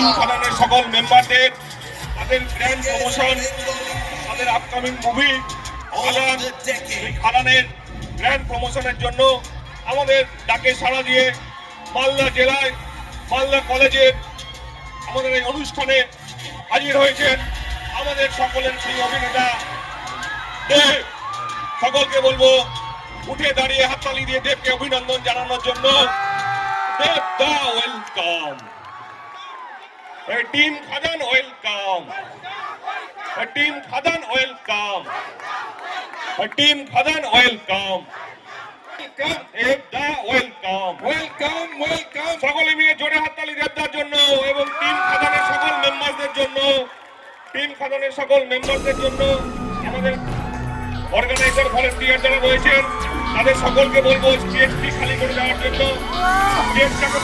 Team খাদানের সকল মেম্বারদের তাদের গ্র্যান্ড প্রমোশন তাদের আপকামিং মুভি খাদানের গ্র্যান্ড প্রমোশনের জন্য আমাদের ডাকে সাড়া দিয়ে মালদা জেলায়, মালদা কলেজের আমাদের এই অনুষ্ঠানে হাজির হয়েছেন আমাদের সকলের সেই অভিনেতা। সকলকে বলব, উঠে দাঁড়িয়ে হাততালি দিয়ে দেবকে অভিনন্দন জানানোর জন্য। Dev da welcome team Khadaan welcome team Khadaan welcome team Khadaan welcome সকলে মিলে জোরে হাততালি দেবদার জন্য এবং টিম খাদানের সকল মেম্বারদের জন্য টিম খাদানের সকল মেম্বারদের জন্য আমাদের অর্গানাইজার ভলেন্টিয়ার যারা রয়েছেন তাদের সকলকে বলব স্টেজটি খালি করে দেওয়ার জন্য। স্টেজটাকে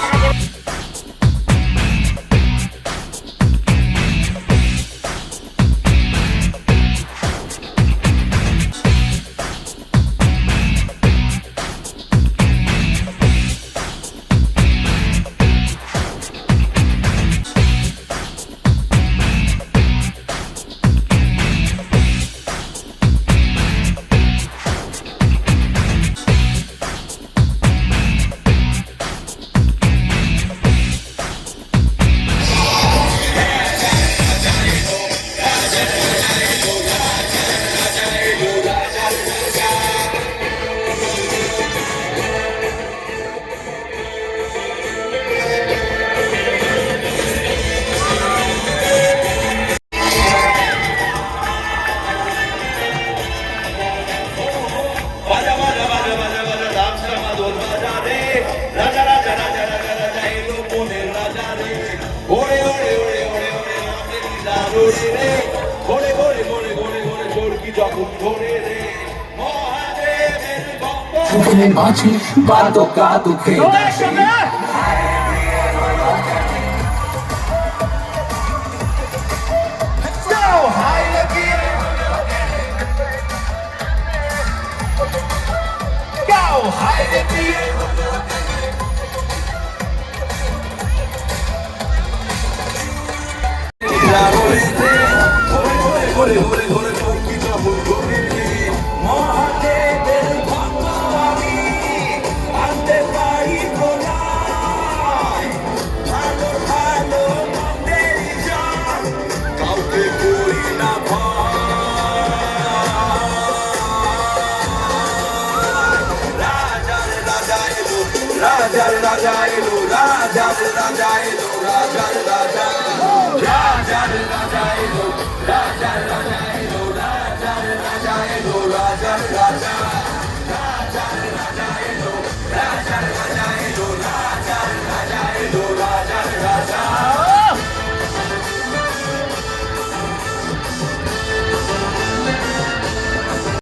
লীলা রোরে রে ওরে ওরে ওরে ওরে ওরে চোরকি যখন ধরে রে মহাদেবের ভক্ত মাঝে বাতো রাজার রাজা এলো রাজার রাজা এলো রাজার রাজা রাজার রাজা এলো রাজার রাজা